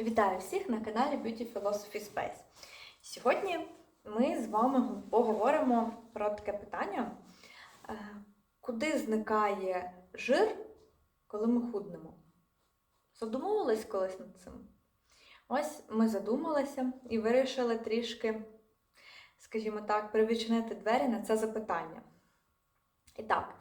Вітаю всіх на каналі Beauty Philosophy Space. Сьогодні ми з вами поговоримо про таке питання, е, куди зникає жир, коли ми худнемо. Задумувались колись над цим? Ось ми задумалися і вирішили трішки, скажімо так, привідчинити двері на це запитання. І так,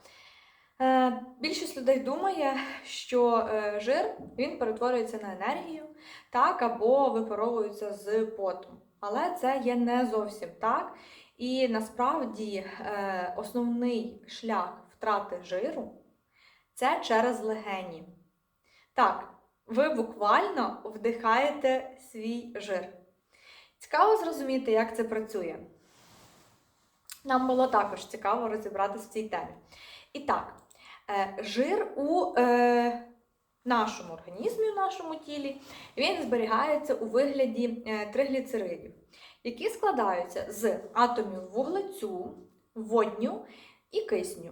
більшість людей думає, що е, жир він перетворюється на енергію, так, або випаровуються з потом. Але це є не зовсім так. І насправді е, основний шлях втрати жиру це через легені. Так, ви буквально вдихаєте свій жир. Цікаво зрозуміти, як це працює. Нам було також цікаво розібратися в цій темі. І так, е, жир у е, нашому організмі, в нашому тілі, він зберігається у вигляді е, тригліцеридів, які складаються з атомів вуглецю, водню і кисню.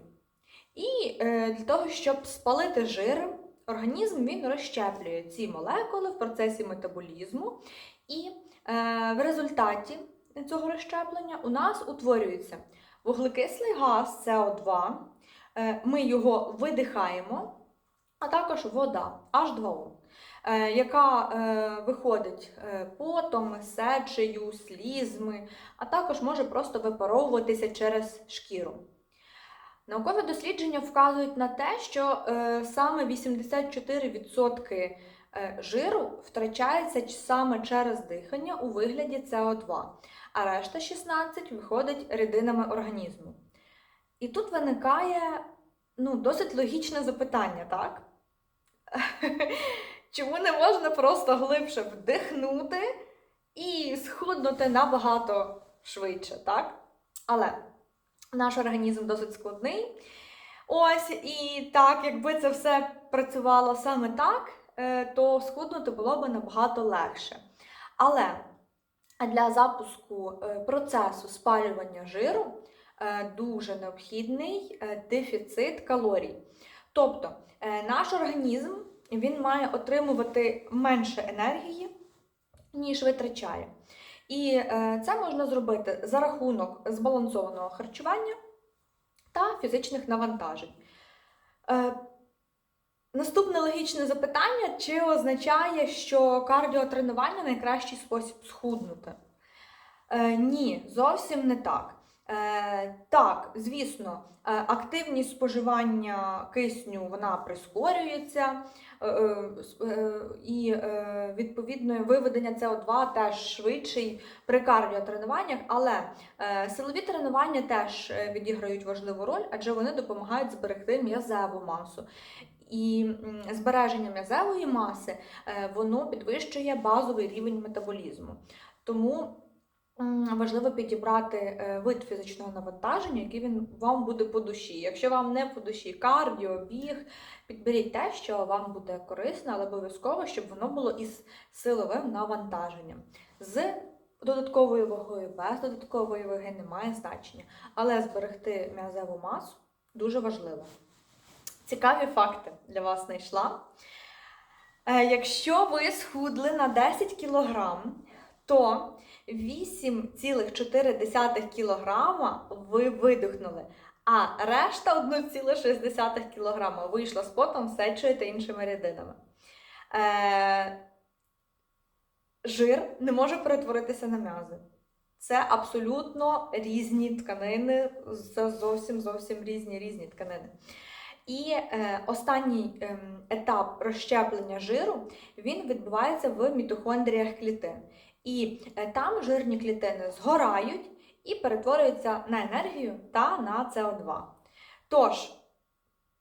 І е, для того, щоб спалити жир, організм він розщеплює ці молекули в процесі метаболізму, і е, в результаті цього розщеплення у нас утворюється вуглекислий газ СО2, е, ми його видихаємо а також вода H2O, е, яка е, виходить е, потом, сечею, слізми, а також може просто випаровуватися через шкіру. Наукові дослідження вказують на те, що саме 84% жиру втрачається саме через дихання у вигляді СО2, а решта 16% виходить рідинами організму. І тут виникає ну, досить логічне запитання, так? Чому не можна просто глибше вдихнути і схуднути набагато швидше, так? Але наш організм досить складний. Ось, і так, якби це все працювало саме так, е, то схуднути було б набагато легше. Але для запуску е, процесу спалювання жиру дуже необхідний дефіцит калорій. Тобто наш організм він має отримувати менше енергії, ніж витрачає. І це можна зробити за рахунок збалансованого харчування та фізичних навантажень. Наступне логічне запитання: чи означає, що кардіотренування найкращий спосіб схуднути? Е, ні, зовсім не так. Е, так, звісно, е, активність споживання кисню вона прискорюється, і відповідно виведення СО2 теж швидший при кардіотренуваннях, але силові тренування теж відіграють важливу роль, адже вони допомагають зберегти м'язеву масу. І збереження м'язевої маси воно підвищує базовий рівень метаболізму. Тому важливо підібрати е, вид фізичного навантаження, який він вам буде по душі. Якщо вам не по душі кардіо, біг, підберіть те, що вам буде корисно, але обов'язково, щоб воно було із силовим навантаженням. З додатковою вагою, без додаткової ваги немає значення. Але зберегти м'язеву масу дуже важливо. Цікаві факти для вас знайшла. Е, якщо ви схудли на 10 кг, то 8,4 кг ви видихнули, а решта 1,6 кг вийшла з потом, сечою та іншими рідинами. Е, Жир не може перетворитися на м'язи. Це абсолютно різні тканини, це зовсім зовсім різні різні тканини. І е, останній е, етап розщеплення жиру він відбувається в мітохондріях клітин. І е, там жирні клітини згорають і перетворюються на енергію та на СО2. Тож,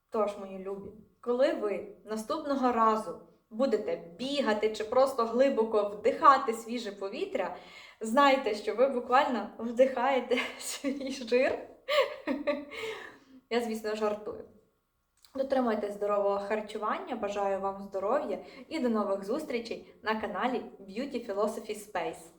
тож, мої любі, коли ви наступного разу будете бігати чи просто глибоко вдихати свіже повітря, знайте, що ви буквально вдихаєте свій жир. Я, звісно, жартую. Дотримуйтесь здорового харчування, бажаю вам здоров'я і до нових зустрічей на каналі Beauty Philosophy Space.